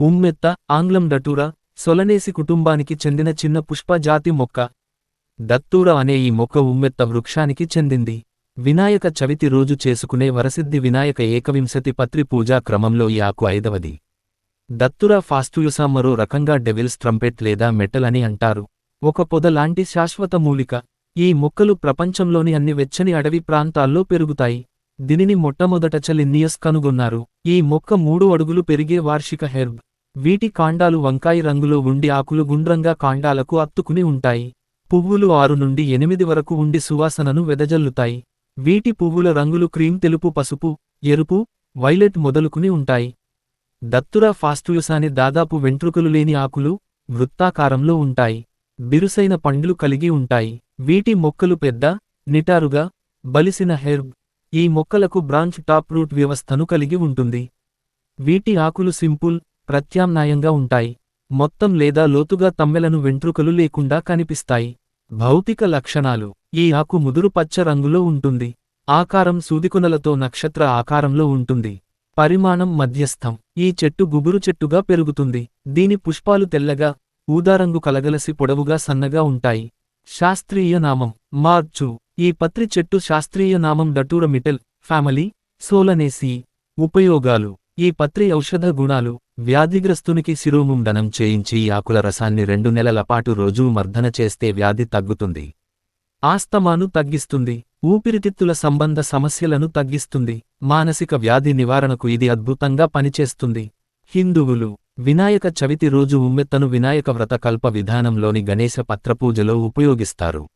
ఉమ్మెత్త ఆంగ్లం డటూరా సొలనేసి కుటుంబానికి చెందిన చిన్న పుష్పజాతి మొక్క. దత్తూర అనే ఈ మొక్క ఉమ్మెత్త వృక్షానికి చెందింది. వినాయక చవితి రోజు చేసుకునే వరసిద్ధి వినాయక ఏకవింశతి పత్రి పూజా క్రమంలో ఈ ఆకు ఐదవది. దత్తుర ఫాస్తుయుసా మరో రకంగా డెవిల్స్ ట్రంపెట్ లేదా మెటల్ అని అంటారు. ఒక పొద లాంటి శాశ్వత మూలిక. ఈ మొక్కలు ప్రపంచంలోని అన్ని వెచ్చని అడవి ప్రాంతాల్లో పెరుగుతాయి. దీనిని మొట్టమొదట చలిన్నియస్ కనుగొన్నారు. ఈ మొక్క మూడు అడుగులు పెరిగే వార్షిక హెర్బ్. వీటి కాండాలు వంకాయి రంగులో ఉండి ఆకులు గుండ్రంగా కాండాలకు అత్తుకుని ఉంటాయి. పువ్వులు ఆరు నుండి ఎనిమిది వరకు ఉండి సువాసనను వెదజల్లుతాయి. వీటి పువ్వుల రంగులు క్రీమ్ తెలుపు పసుపు ఎరుపు వైలెట్ మొదలుకుని ఉంటాయి. దత్తురా ఫాస్టుయుసాని దాదాపు వెంట్రుకలు లేని ఆకులు వృత్తాకారంలో ఉంటాయి. బిరుసైన పండ్లు కలిగి ఉంటాయి. వీటి మొక్కలు పెద్ద నిటారుగా బలిసిన హెర్బ్. ఈ మొక్కలకు బ్రాంచ్ టాప్ రూట్ వ్యవస్థను కలిగి ఉంటుంది. వీటి ఆకులు సింపుల్ ప్రత్యామ్నాయంగా ఉంటాయి. మొత్తం లేదా లోతుగా తమ్మెలను వెంట్రుకలు లేకుండా కనిపిస్తాయి. భౌతిక లక్షణాలు. ఈ ఆకు ముదురు పచ్చ రంగులో ఉంటుంది. ఆకారం సూదికొనలతో నక్షత్ర ఆకారంలో ఉంటుంది. పరిమాణం మధ్యస్థం. ఈ చెట్టు గుబురు చెట్టుగా పెరుగుతుంది. దీని పుష్పాలు తెల్లగా ఊదారంగు కలగలసి పొడవుగా సన్నగా ఉంటాయి. శాస్త్రీయ నామం. మార్చు. ఈ పత్రి చెట్టు శాస్త్రీయ నామం డటూరమిటెల్ ఫ్యామిలీ సోలనేసి. ఉపయోగాలు. ఈ పత్రి ఔషధ గుణాలు వ్యాధిగ్రస్తునికి శిరోముండనం చేయించి ఆకుల రసాన్ని రెండు నెలల పాటు రోజూ మర్దన చేస్తే వ్యాధి తగ్గుతుంది. ఆస్తమాను తగ్గిస్తుంది. ఊపిరితిత్తుల సంబంధ సమస్యలను తగ్గిస్తుంది. మానసిక వ్యాధి నివారణకు ఇది అద్భుతంగా పనిచేస్తుంది. హిందువులు వినాయక చవితి రోజు ఉమ్మెత్తను వినాయక వ్రత కల్ప విధానంలోని గణేశ పత్రపూజలో ఉపయోగిస్తారు.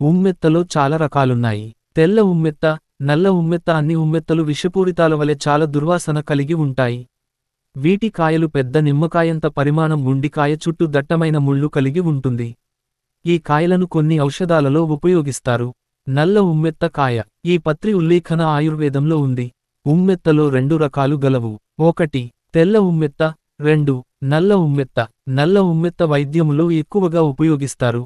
ఉమ్మెత్తలో చాలా రకాలున్నాయి. తెల్ల ఉమ్మెత్త నల్ల ఉమ్మెత్త అన్ని ఉమ్మెత్తలు విషపూరితాల వలె చాలా దుర్వాసన కలిగి ఉంటాయి. వీటి కాయలు పెద్ద నిమ్మకాయంత పరిమాణం ఉండి కాయ చుట్టూ దట్టమైన ముళ్ళు కలిగి ఉంటుంది. ఈ కాయలను కొన్ని ఔషధాలలో ఉపయోగిస్తారు. నల్ల ఉమ్మెత్త కాయ ఈ పత్రి ఉల్లేఖన ఆయుర్వేదంలో ఉంది. ఉమ్మెత్తలో రెండు రకాలు గలవు. ఒకటి తెల్ల ఉమ్మెత్త. రెండు నల్ల ఉమ్మెత్త. నల్ల ఉమ్మెత్త వైద్యములో ఎక్కువగా ఉపయోగిస్తారు.